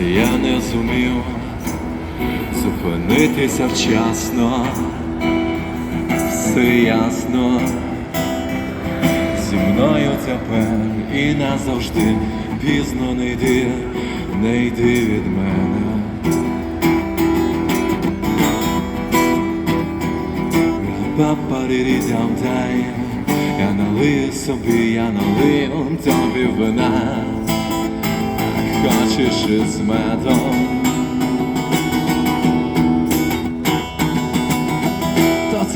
серце я не зумів зупинитися вчасно, все ясно, зі мною тепер і назавжди пізно не йди, не йди від мене. Папарірідам дай, я налив собі, я налив тобі вина хочеш із медом. То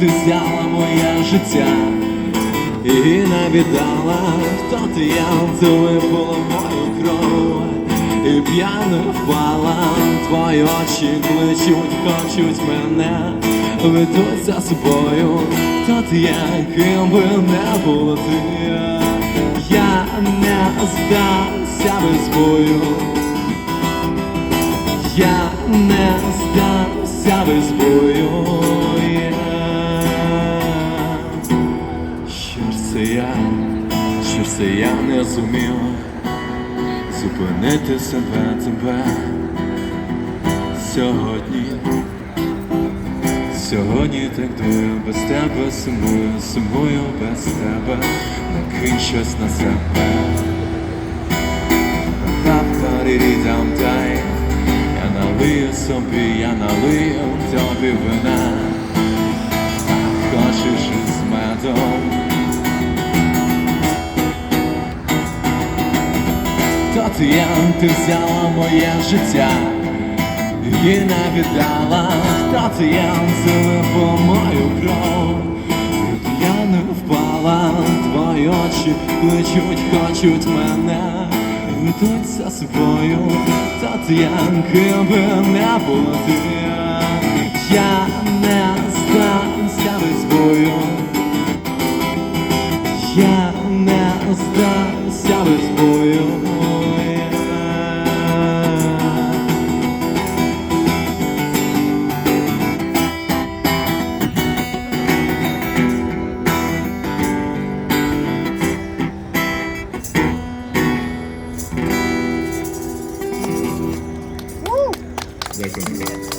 ти взяла моє життя і не віддала, хто ти випила мою кров і п'яно впала, твої очі кличуть, хочуть мене, ведуть за собою, хто ти я, ким би не була ти, я не здамся без бою. Я не здамся без бою. Що ж це я, що ж це я не зумів зупинити себе тебе сьогодні. Сьогодні так дую, без тебе сумую, сумую без тебе, накинь щось на себе. Папарірідам дай, я налию собі, я налию тобі вина, хочеш із медом. То ти я, ти взяла моє життя. І не ти я залила мою кров, я не впала, твої очі кличуть, хочуть мене, за собою, Та ти якби не було ти Я не здамся без бою, я не здамся без бою. だくんです。